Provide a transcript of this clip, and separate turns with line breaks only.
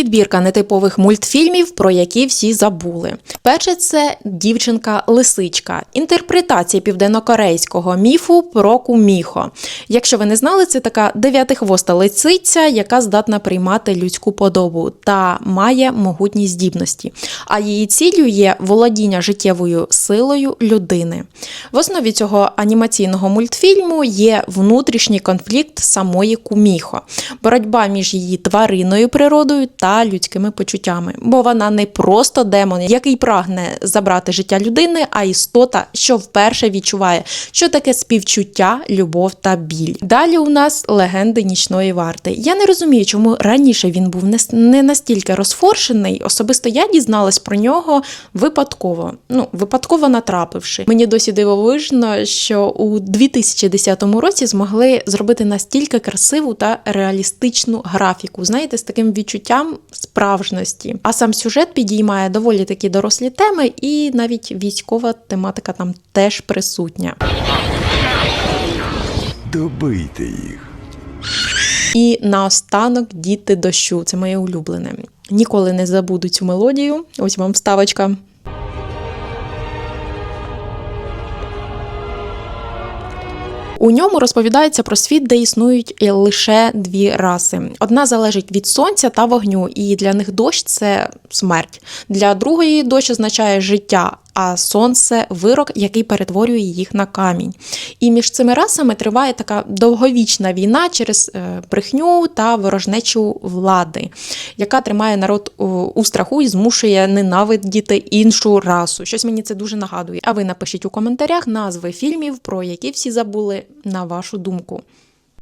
Підбірка нетипових мультфільмів, про які всі забули. Перше це дівчинка-лисичка, інтерпретація південнокорейського міфу про куміхо. Якщо ви не знали, це така дев'ятихвоста лисиця, яка здатна приймати людську подобу та має могутні здібності. А її ціллю є володіння життєвою силою людини. В основі цього анімаційного мультфільму є внутрішній конфлікт самої куміхо, боротьба між її тваринною природою та людськими почуттями, бо вона не просто демон, який прагне забрати життя людини, а істота, що вперше відчуває, що таке співчуття, любов та біль. Далі у нас легенди нічної варти. Я не розумію, чому раніше він був не настільки розфоршений. Особисто я дізналась про нього випадково. Ну, випадково натрапивши. Мені досі дивовижно, що у 2010 році змогли зробити настільки красиву та реалістичну графіку, знаєте, з таким відчуттям справжності. А сам сюжет підіймає доволі такі дорослі теми, і навіть військова тематика там теж присутня.
Добийте їх.
І наостанок діти дощу. Це моє улюблене. Ніколи не забуду цю мелодію. Ось вам вставочка. У ньому розповідається про світ, де існують лише дві раси. Одна залежить від сонця та вогню, і для них дощ це смерть. Для другої дощ означає життя, а сонце вирок, який перетворює їх на камінь. І між цими расами триває така довговічна війна через е, брехню та ворожнечу влади, яка тримає народ у, страху і змушує ненавидіти іншу расу. Щось мені це дуже нагадує. А ви напишіть у коментарях назви фільмів, про які всі забули на вашу думку.